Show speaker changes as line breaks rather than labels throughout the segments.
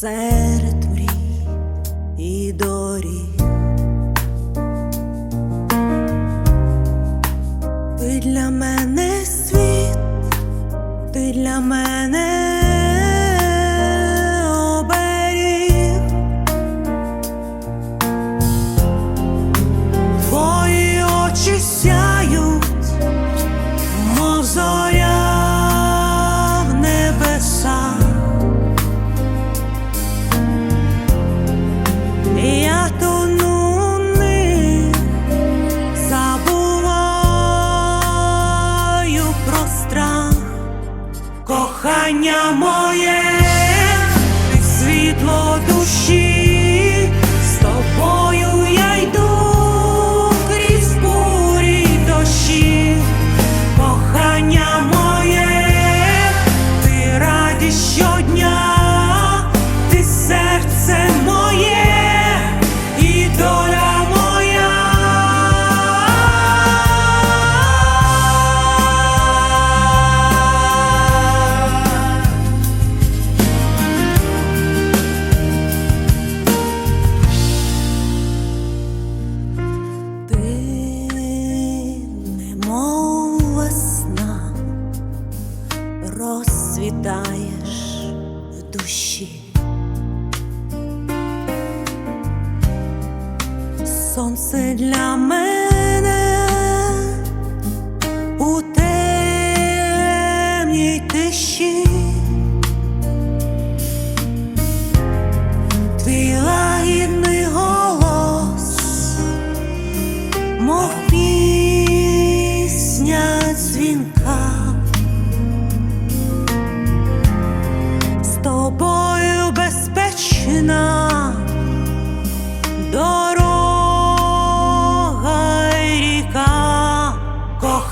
серед мрій і дорі, Ти для мене світ, ти для мене. кохання моє, світло душі. душі. Сонце для мене.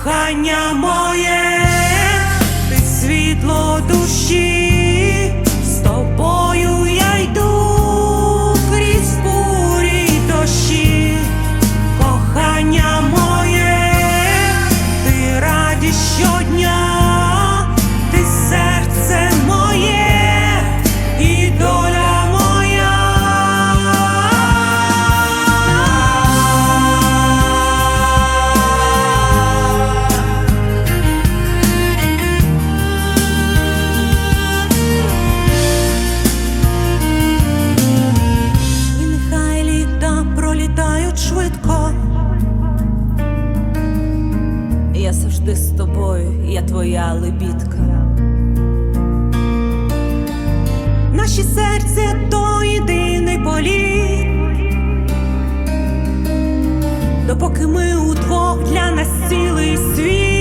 кохання моє, ти світло душі. я твоя лебідка. Наші серця то єдиний політ, допоки ми удвох для нас цілий світ.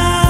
now.